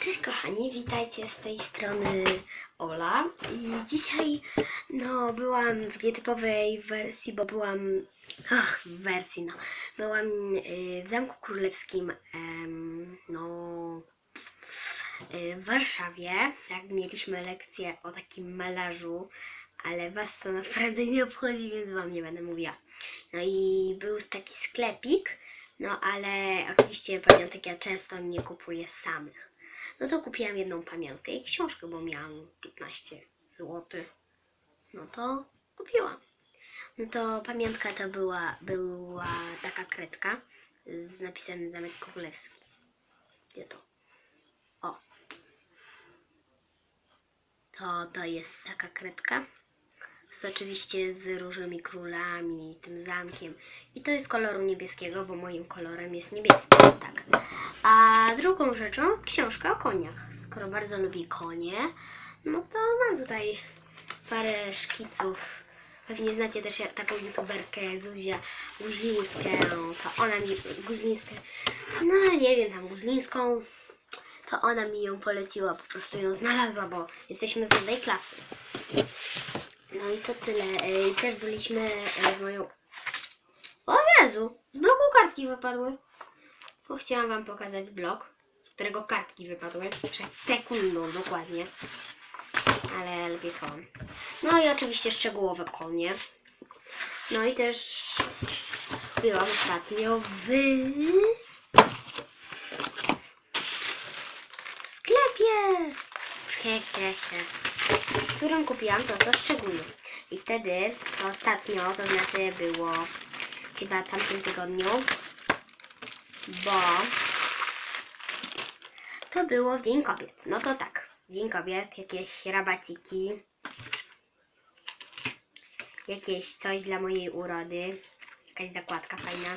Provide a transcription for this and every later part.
Cześć kochani, witajcie z tej strony Ola i dzisiaj no byłam w nietypowej wersji, bo byłam ach, w wersji no, byłam y, w Zamku Królewskim no w Warszawie, tak mieliśmy lekcję o takim malarzu, ale was to naprawdę nie obchodzi, więc wam nie będę mówiła. No i był taki sklepik, no ale oczywiście pamiątek ja często nie kupuję samych. No to kupiłam jedną pamiątkę i książkę, bo miałam 15 zł. No to kupiłam. No to pamiątka to była, była taka kredka z napisem Zamek Królewski. Gdzie to? O. To, to jest taka kredka. Z oczywiście z różnymi królami, tym zamkiem. I to jest koloru niebieskiego, bo moim kolorem jest niebieski. Tak. A drugą rzeczą książka o koniach. Skoro bardzo lubię konie, no to mam tutaj parę szkiców. Pewnie znacie też taką youtuberkę Zuzia Guźlińską. To ona mi Guźlińską. No nie wiem, tam Guźlińską. To ona mi ją poleciła, po prostu ją znalazła, bo jesteśmy z jednej klasy. No i to tyle. Ej, Też byliśmy e, z moją... O Jezu! Z bloku kartki wypadły. Bo chciałam wam pokazać blok, z którego kartki wypadły. Przed sekundą dokładnie. Ale lepiej schowam. No i oczywiście szczegółowe konie. No i też byłam ostatnio w sklepie. W sklepie, w którym kupiłam to, co szczególnie. I wtedy, to ostatnio, to znaczy było chyba tamtym tygodniu, bo to było w Dzień Kobiet. No to tak, Dzień Kobiet, jakieś rabaciki, jakieś coś dla mojej urody, jakaś zakładka fajna.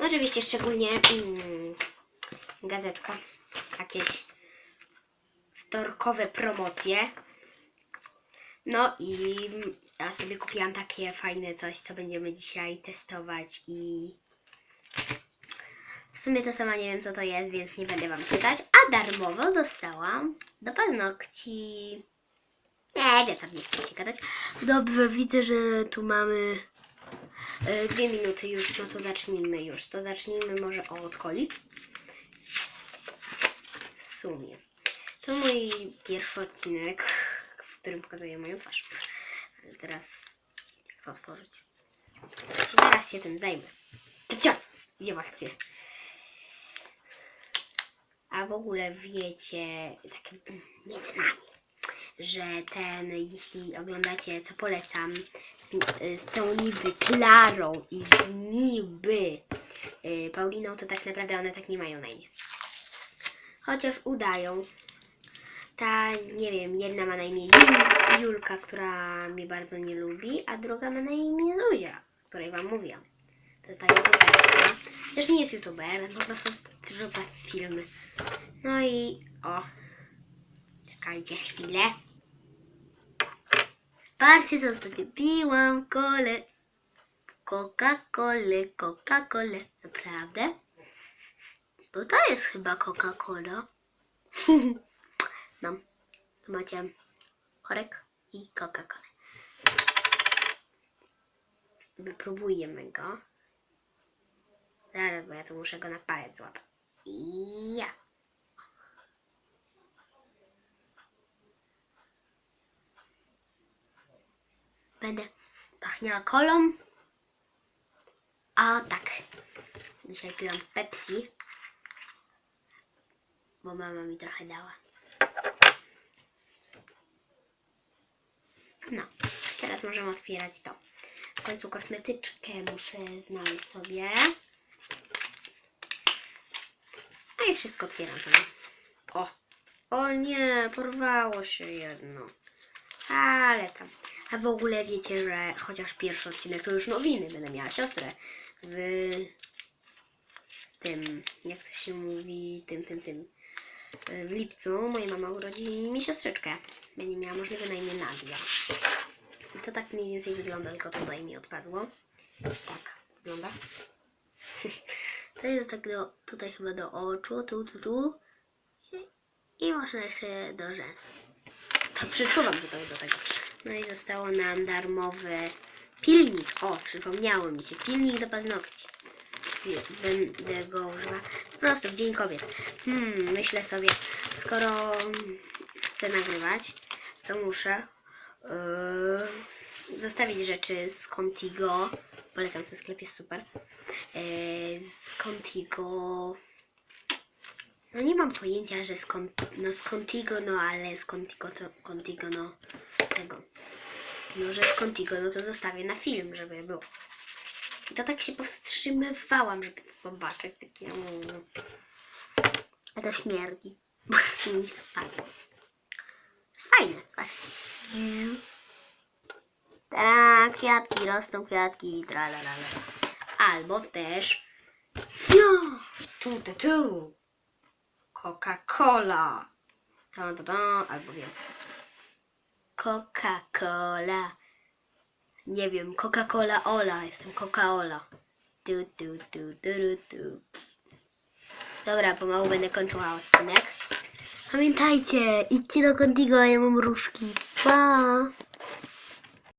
No oczywiście szczególnie mm, gazetka, jakieś wtorkowe promocje. No i ja sobie kupiłam takie fajne coś, co będziemy dzisiaj testować i w sumie to sama nie wiem co to jest, więc nie będę wam czytać. A darmowo dostałam do paznokci. Nie, nie, tam nie chcę się gadać. Dobrze, widzę, że tu mamy e, dwie minuty już, no to zacznijmy już. To zacznijmy może od coli. W sumie. To mój pierwszy odcinek, w którym pokazuję moją twarz. Ale teraz jak to otworzyć? Zaraz się tym zajmę. Ciao, idzie w akcję. A w ogóle wiecie, tak między nami, że ten, jeśli oglądacie, co polecam, z, z tą niby Klarą i z niby y, Pauliną, to tak naprawdę one tak nie mają na imię. Chociaż udają. Ta, nie wiem, jedna ma na imię Jul, Julka, która mnie bardzo nie lubi, a druga ma na imię Zuzia, o której wam mówiłam. To ta youtuberka. Chociaż nie jest youtuberem, po prostu wrzuca filmy. No i o. Czekajcie chwilę. Patrzcie, co ostatnio piłam kole. Coca-Colę, Coca-Colę. Naprawdę? Bo to jest chyba Coca-Cola. no, tu macie korek i Coca-Colę. Wypróbujemy go. Zaraz, bo ja tu muszę go na palec złapać. Ja. Będę pachniała kolą. A tak. Dzisiaj piłam Pepsi. Bo mama mi trochę dała. No, teraz możemy otwierać to. W końcu kosmetyczkę muszę znaleźć sobie. No i wszystko otwieram sobie. O! O nie, porwało się jedno. Ale tam. A w ogóle wiecie, że chociaż pierwszy odcinek to już nowiny. Będę miała siostrę w tym, jak to się mówi, tym, tym, tym. W lipcu moja mama urodzi mi siostrzyczkę. Będzie miała możliwe na imię Nadia. I to tak mniej więcej wygląda, tylko tutaj mi odpadło. Tak wygląda. To jest tak do, tutaj chyba do oczu, tu, tu, tu. I I można jeszcze do rzęs. Że to do tego. No i zostało nam darmowy pilnik. O, przypomniało mi się. Pilnik do paznokci. Będę go używać po prostu w Dzień Kobiet. Hmm, myślę sobie, skoro chcę nagrywać, to muszę yy, zostawić rzeczy z Contigo. Polecam ten sklep, jest super. Yy, z Contigo. No nie mam pojęcia, że Con, no Contigo, no ale Contigo to Contigo, no tego. No, że Contigo, no to zostawię na film, żeby było. I to tak się powstrzymywałam, żeby to zobaczyć. Takie. mm. A to śmierdzi. mi spadło. Jest fajne, patrzcie. Tara, kwiatki, rosną kwiatki, tralalala. Albo też. Jo, tu, tu, tu. Coca-Cola. Albo wiem. Coca-Cola. Nie wiem, Coca-Cola Ola. Jestem Coca-Ola. Tu, tu, tu, tu, tu, tu. Dobra, pomału będę kończyła odcinek. Pamiętajcie, idźcie do Contigo, ja mam różki. Pa!